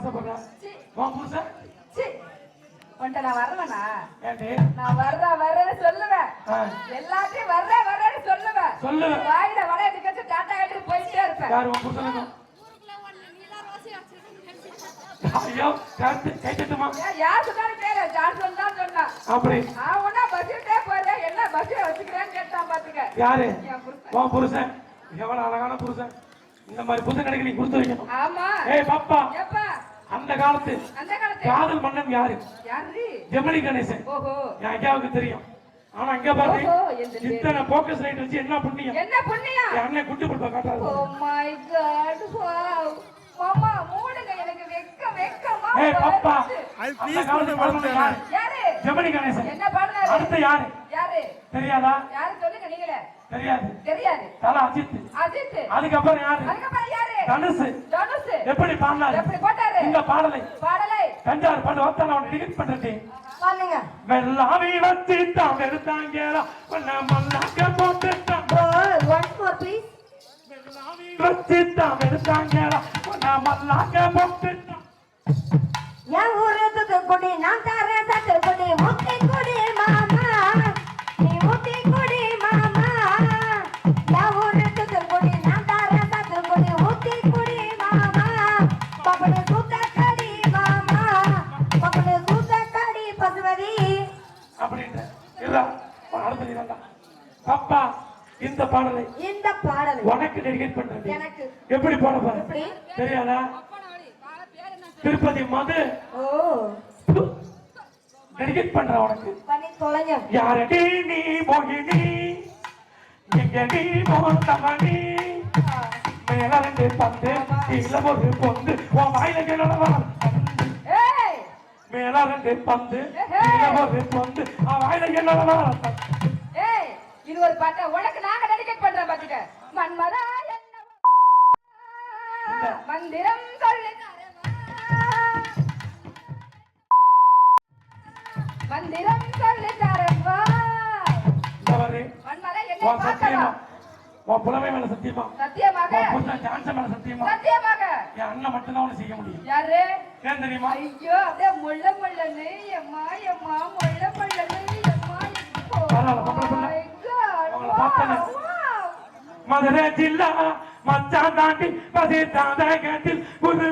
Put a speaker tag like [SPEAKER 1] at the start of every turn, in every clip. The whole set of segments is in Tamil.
[SPEAKER 1] ஆசைப்படுறேன்.
[SPEAKER 2] சீ,
[SPEAKER 1] உன் புருஷன்.
[SPEAKER 2] சீ. உன்கிட்ட நான் நான் வர்ற வர்றேன்னு சொல்லுவேன். எல்லாத்தையும் வர்ற வர்றேன்னு சொல்லுவேன்.
[SPEAKER 1] சொல்லு
[SPEAKER 2] வாயில வளையத்துக்கு வச்சு டாட்டா எடுத்து போயிட்டே இருப்பேன்.
[SPEAKER 1] யார் உன் புருஷனுக்கு ஐயோ கருத்து கை தட்டுமா
[SPEAKER 2] ஏன் யார் சொன்னாலும் கேளு. ஜான்சன் தான் சொன்னான்
[SPEAKER 1] அப்படி.
[SPEAKER 2] நான் ஒன்னா பஸ்ஸிட்டே போறேன். என்ன பஸ்ல வச்சுக்கிறேன்னு கேட்டான் பாத்துக்க.
[SPEAKER 1] யாரு. உன் புருஷன். எவ்வளவு அழகான புருஷன். இந்த மாதிரி புருஷன் கிடைக்க நீ கொடுத்து வைக்கணும்.
[SPEAKER 2] ஆமா.
[SPEAKER 1] ஏய் பாப்பா.
[SPEAKER 2] எப்பா
[SPEAKER 1] அந்த காலத்து காதல் மன்னன் யாரு?
[SPEAKER 2] யாரு?
[SPEAKER 1] ஜெமினி கணேசன்.
[SPEAKER 2] ஓஹோ.
[SPEAKER 1] என் ஐயாவுக்கு தெரியும். ஆனா இங்க பாரு? இத்தனை போக்கஸ் லைட் வச்சு என்ன புண்ணியம்?
[SPEAKER 2] என்ன புண்ணியம்?
[SPEAKER 1] என் அண்ணன் குண்டு கொடுப்பா காட்டாது.
[SPEAKER 2] ஓ மை காட் வாவ் மாமா மூடுங்க எனக்கு வெக்க வெக்கமா
[SPEAKER 1] ஏய் பாப்பா.
[SPEAKER 2] வருது.
[SPEAKER 3] அது
[SPEAKER 1] அந்த
[SPEAKER 3] please
[SPEAKER 1] காலத்து
[SPEAKER 3] கொடுத்து
[SPEAKER 1] மன்னன் யாரு
[SPEAKER 2] யாரு?
[SPEAKER 1] ஜெமினி கணேசன்.
[SPEAKER 2] என்ன பாடுனாரு
[SPEAKER 1] அடுத்து யாரு?
[SPEAKER 2] யாரு?
[SPEAKER 1] தெரியாதா?
[SPEAKER 2] யாரு? சொல்லுங்க நீங்களே.
[SPEAKER 1] தெரியாது.
[SPEAKER 2] தெரியாது.
[SPEAKER 1] தல அஜித்
[SPEAKER 2] அஜித்
[SPEAKER 1] அதுக்கப்புறம் யாரு?
[SPEAKER 2] அதுக்கப்புறம் யாரு? தனுஷ்
[SPEAKER 1] எப்படி பாடினாரு?
[SPEAKER 2] எப்படி போட்டாரு?
[SPEAKER 1] இந்த பாடலை.
[SPEAKER 2] பாடலை.
[SPEAKER 1] தஞ்சாவூர் பாட்டு வந்தான அவன் டிகிட் பண்றது
[SPEAKER 2] பண்ணுங்க
[SPEAKER 1] வெள்ளாவி வச்சு தான் எடுத்தாங்க உன்னை மல்லாக்க போட்டுட்டான்
[SPEAKER 2] ஒன்ஸ் மோர் ப்ளீஸ்
[SPEAKER 1] வெள்ளாவி வச்சு தான் எடுத்தாங்க உன்னை மல்லாக்க போட்டுட்டான்.
[SPEAKER 4] என் ஊரு தூத்துக்குடி நான் தரேன் குடி மாமா
[SPEAKER 1] இந்த பாடலை
[SPEAKER 4] இந்த பாடல்
[SPEAKER 1] உனக்கு டெடிகேட் பண்றது
[SPEAKER 4] எனக்கு.
[SPEAKER 1] எப்படி பாட போற
[SPEAKER 4] எப்படி?
[SPEAKER 1] தெரியாதா? திருப்பதி மது.
[SPEAKER 4] ஓ.
[SPEAKER 1] டெடிகேட் பண்ற உனக்கு. யாரடி நீ மோகினி? எங்க நீ மோகந்தமணி மேல ரெண்டு பந்து கீழ ஒரு பொந்து. உன் வாயில
[SPEAKER 2] ஏய்.
[SPEAKER 1] மேல ரெண்டு பந்து கீழ ஒரு பொந்து. அவன் வாயில
[SPEAKER 2] ஏய் இது ஒரு பாட்டு? உனக்கு நாங்க டெடிகேட் பண்றோம் பாத்துக்க. மன்மதா மந்திரம் சொல்லி. மந்திரம் சொல்லி
[SPEAKER 1] தவறு
[SPEAKER 2] மன்மதா என்ன
[SPEAKER 1] சத்தியமா?
[SPEAKER 2] பார்க்கலாம்
[SPEAKER 1] உன் புலமை மேல சத்தியமா?
[SPEAKER 2] சத்தியமாக.
[SPEAKER 1] மேல சத்தியமா?
[SPEAKER 2] சத்தியமாக.
[SPEAKER 1] என் அண்ணன் செய்ய முடியும்.
[SPEAKER 2] யாரு?
[SPEAKER 1] ஏன் தெரியுமா?
[SPEAKER 2] ஐயோ அப்படியே முள்ள முள்ளன்னு எம்மா எம்மா முள்ள முள்ளன்னு எம்மா
[SPEAKER 1] பரவாயில்ல, மதுரை ஜில்லா மச்சான் தாண்டி கேட்டில்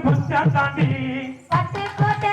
[SPEAKER 1] புச்சான் தாண்டி.
[SPEAKER 4] பட்டு கோட்டை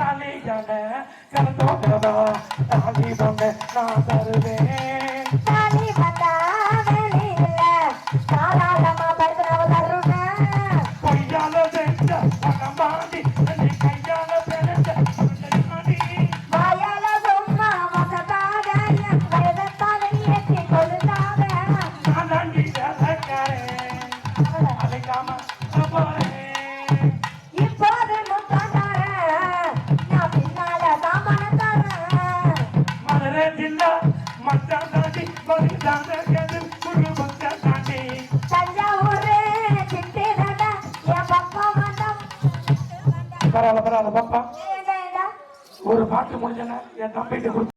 [SPEAKER 1] காலியான கலந்தோடவா தாண்டி போங்க நான் தருவேன்
[SPEAKER 4] சாமி வந்தா
[SPEAKER 1] பாப்பா
[SPEAKER 4] ஏண்டா ஏண்டா?
[SPEAKER 1] ஒரு பாட்டு முடிஞ்சேன்னா என் தம்பிட்டு கொடுத்து